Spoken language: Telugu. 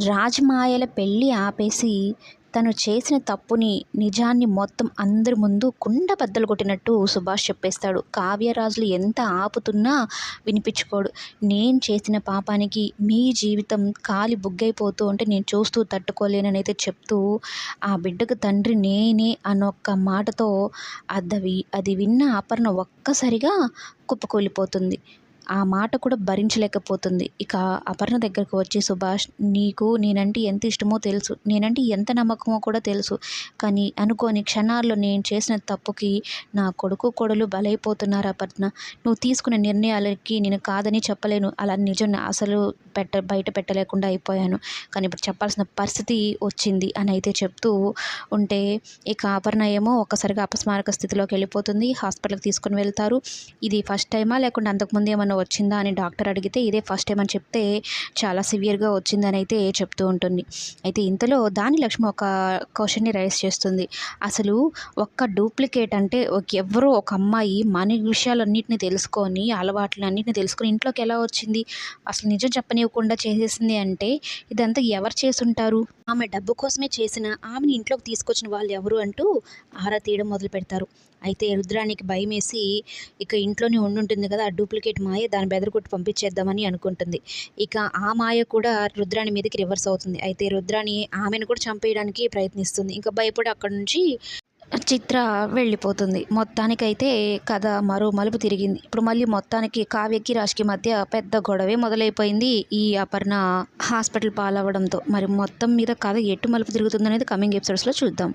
రాజమాయల పెళ్ళి ఆపేసి తను చేసిన తప్పుని నిజాన్ని మొత్తం అందరి ముందు కుండ బద్దలు కొట్టినట్టు సుభాష్ చెప్పేస్తాడు. కావ్యరాజులు ఎంత ఆపుతున్నా వినిపించుకోడు. నేను చేసిన పాపానికి మీ జీవితం కాలి బుగ్గైపోతూ ఉంటే నేను చూస్తూ తట్టుకోలేనని అయితే చెప్తూ ఆ బిడ్డకు తండ్రి నేనే అనొక్క మాటతో అదవి అది విన్న అపర్ణ ఒక్కసారిగా కుప్పకూలిపోతుంది. ఆ మాట కూడా భరించలేకపోతుంది. ఇక అపర్ణ దగ్గరకు వచ్చి సుభాష్ నీకు నేనంటే ఎంత ఇష్టమో తెలుసు. నేనంటే ఎంత నమ్మకమో కూడా తెలుసు. కానీ అనుకోని క్షణాల్లో నేను చేసిన తప్పుకి నా కొడుకు కొడలు బలైపోతున్నారు అపర్ణ. నువ్వు తీసుకున్న నిర్ణయాలకి నేను కాదని చెప్పలేను. అలా నిజం అసలు పెట్ట బయట పెట్టలేకుండా అయిపోయాను. కానీ ఇప్పుడు చెప్పాల్సిన పరిస్థితి వచ్చింది అని అయితే చెప్తూ ఉంటే ఇక అపర్ణ ఏమో ఒక్కసారిగా అపస్మారక స్థితిలోకి వెళ్ళిపోతుంది. హాస్పిటల్కి తీసుకుని వెళ్తారు. ఇది ఫస్ట్ టైమా? లేకుంటే అంతకుముందు ఏమన్నా వచ్చిందా అని డాక్టర్ అడిగితే ఇదే ఫస్ట్ టైం అని చెప్తే చాలా సివియర్గా వచ్చిందని అయితే చెప్తూ ఉంటుంది. అయితే ఇంతలో దాని లక్ష్మి ఒక క్వశ్చన్ని రైస్ చేస్తుంది. అసలు ఒక్క డూప్లికేట్ అంటే ఒక ఎవరో ఒక అమ్మాయి మన విషయాలన్నింటినీ తెలుసుకొని అలవాట్లన్నింటినీ తెలుసుకొని ఇంట్లోకి ఎలా వచ్చింది? అసలు నిజం చెప్పనివ్వకుండా చేసేసింది అంటే ఇదంతా ఎవరు చేసుంటారు ఆమె డబ్బు కోసమే చేసిన ఆమెని ఇంట్లోకి తీసుకొచ్చిన వాళ్ళు ఎవరు అంటూ ఆరా తీయడం మొదలు పెడతారు. అయితే రుద్రానికి భయం వేసి ఇక ఇంట్లోనే ఉండుంటుంది కదా ఆ డూప్లికేట్ మాయ దాని బెదరగొట్టి పంపించేద్దామని అనుకుంటుంది. ఇక ఆ మాయ కూడా రుద్రాణి మీదకి రివర్స్ అవుతుంది. అయితే రుద్రాణి ఆమెను కూడా చంపేయడానికి ప్రయత్నిస్తుంది. ఇంకా భయపడి అక్కడ నుంచి చిత్ర వెళ్ళిపోతుంది. మొత్తానికైతే కథ మరో మలుపు తిరిగింది. ఇప్పుడు మళ్ళీ మొత్తానికి కావ్యకి రాశికి మధ్య పెద్ద గొడవే మొదలైపోయింది ఈ అపర్ణ హాస్పిటల్ పాలవడంతో మరి మొత్తం మీద కథ ఎటు మలుపు తిరుగుతుందనేది కమింగ్ ఎపిసోడ్స్లో చూద్దాం.